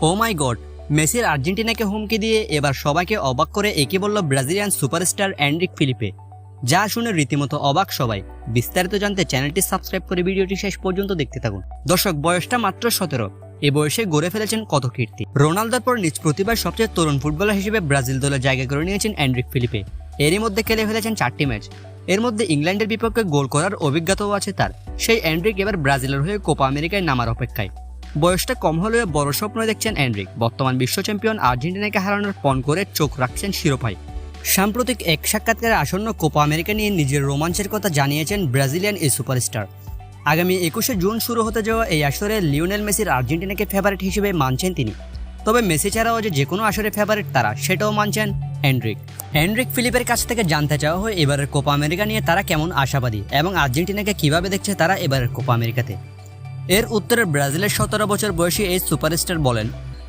ও মাই god মেসির আর্জেন্টিনাকে হুমকি দিয়ে এবার সবাইকে অবাক করে একে বলল ব্রাজিলিয়ান সুপারস্টার অ্যান্ড্রিক ফিলিপে। যা শুনে রীতিমতো অবাক সবাই। বিস্তারিত জানতে চ্যানেলটি সাবস্ক্রাইব করে ভিডিওটি শেষ পর্যন্ত দেখতে থাকুন। দর্শক, বয়সটা মাত্র সতেরো। এ বয়সে গড়ে ফেলেছেন কত কীর্তি। রোনালদোর পর নিজ প্রতিভার সবচেয়ে তরুণ ফুটবলার হিসেবে ব্রাজিল দলে জায়গা করে নিয়েছেন অ্যান্ড্রিক ফিলিপে। এরই মধ্যে খেলে ফেলেছেন চারটি ম্যাচ। এর মধ্যে ইংল্যান্ডের বিপক্ষে গোল করার অভিজ্ঞতাও আছে তার। সেই অ্যান্ড্রিক এবার ব্রাজিলের হয়ে কোপা আমেরিকায় নামার অপেক্ষায়। বয়সটা কম হলেও বড় স্বপ্ন দেখছেন অ্যান্ড্রিক বর্তমান বিশ্ব চ্যাম্পিয়ন আর্জেন্টিনাকে হারানোর পণ করে চোখ রাখছেন শিরোপায়। সাম্প্রতিক এক সাক্ষাৎকারে আসন্ন কোপা আমেরিকা নিয়ে নিজের রোমাঞ্চের কথা জানিয়েছেন ব্রাজিলিয়ান এই সুপারস্টার। আগামী একুশে জুন শুরু হতে যাওয়া এই আসরে লিওনেল মেসির আর্জেন্টিনাকে ফেভারিট হিসেবে মানছেন তিনি। তবে মেসি ছাড়াও যে যে কোনো আসরে ফেভারিট তারা, সেটাও মানছেন হ্যান্ড্রিক হ্যান্ড্রিক ফিলিপের কাছ থেকে জানতে চাওয়া হয় এবারের কোপা আমেরিকা নিয়ে তারা কেমন আশাবাদী এবং আর্জেন্টিনাকে কীভাবে দেখছে তারা এবারের কোপা আমেরিকাতে। এর উত্তরে ব্রাজিলের সতেরো বছর বয়সী এই সুপারস্টার বলেন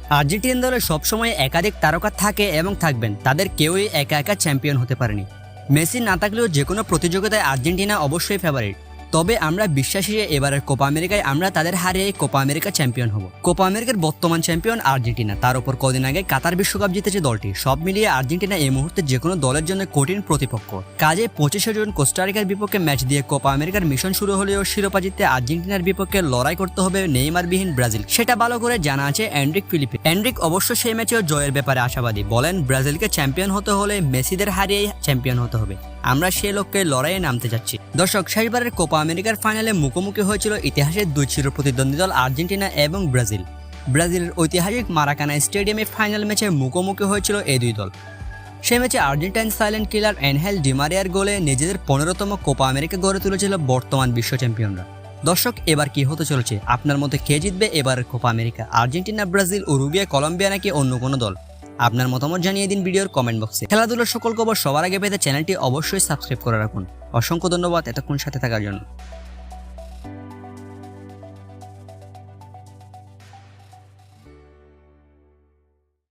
আর্জেন্টিনা দলে সবসময় একাধিক তারকা থাকে এবং থাকবেন, তাদের কেউই একা একা চ্যাম্পিয়ন হতে পারেনি। মেসি না থাকলেও যে কোনো প্রতিযোগিতায় আর্জেন্টিনা অবশ্যই ফেভারিট তবে আমরা বিশ্বাসী যে এবারের কোপা আমেরিকায় আমরা তাদের হারিয়ে কোপা আমেরিকা চ্যাম্পিয়ন হব। কোপা আমেরিকার বর্তমান চ্যাম্পিয়ন আর্জেন্টিনা। তার উপর কদিন আগে কাতার বিশ্বকাপ জিতেছে দলটি। সব মিলিয়ে আর্জেন্টিনা এই মুহূর্তে যে কোনো দলের জন্য কঠিন প্রতিপক্ষ। কাজে পঁচিশে জন কোস্টারিকার বিপক্ষে ম্যাচ দিয়ে কোপা আমেরিকার মিশন শুরু হলেও শিরোপা জিততে আর্জেন্টিনার বিপক্ষে লড়াই করতে হবে নেইমারবিহীন ব্রাজিল। সেটা ভালো করে জানা আছে অ্যান্ড্রিক ফিলিপে। অ্যান্ড্রিক অবশ্য সেই ম্যাচেও জয়ের ব্যাপারে আশাবাদী। বলেন, ব্রাজিলকে চ্যাম্পিয়ন হতে হলে মেসিদের হারিয়ে চ্যাম্পিয়ন হতে হবে। আমরা সে লক্ষ্যে লড়াইয়ে নামতে যাচ্ছি। দর্শক শেষবারের কোপা আমেরিকার ফাইনালে মুখোমুখি হয়েছিল ইতিহাসের দুই চির প্রতিদ্বন্দ্বী দল আর্জেন্টিনা এবং ব্রাজিল। ব্রাজিলের ঐতিহাসিক মারাকানা স্টেডিয়ামে ফাইনাল ম্যাচে মুখোমুখি হয়েছিল এই দুই দল। সে ম্যাচে আর্জেন্টাইন সাইলেন্ট কিলার এনহেল ডিমারিয়ার গোলে নিজেদের পনেরোতম কোপা আমেরিকা গড়ে তুলেছিল বর্তমান বিশ্ব চ্যাম্পিয়নরা। দর্শক, এবার কি হতে চলেছে? আপনার মধ্যে কে জিতবে এবারের Copa America, Argentina, Brazil, Uruguay, Colombia নাকি অন্য কোনো দল? আপনার মতামত জানিয়ে দিন ভিডিওর কমেন্ট বক্সে খেলাধুলার সকল খবর সবার আগে পেতে চ্যানেলটি অবশ্যই সাবস্ক্রাইব করে রাখুন। অসংখ্য ধন্যবাদ এতক্ষণ সাথে থাকার জন্য।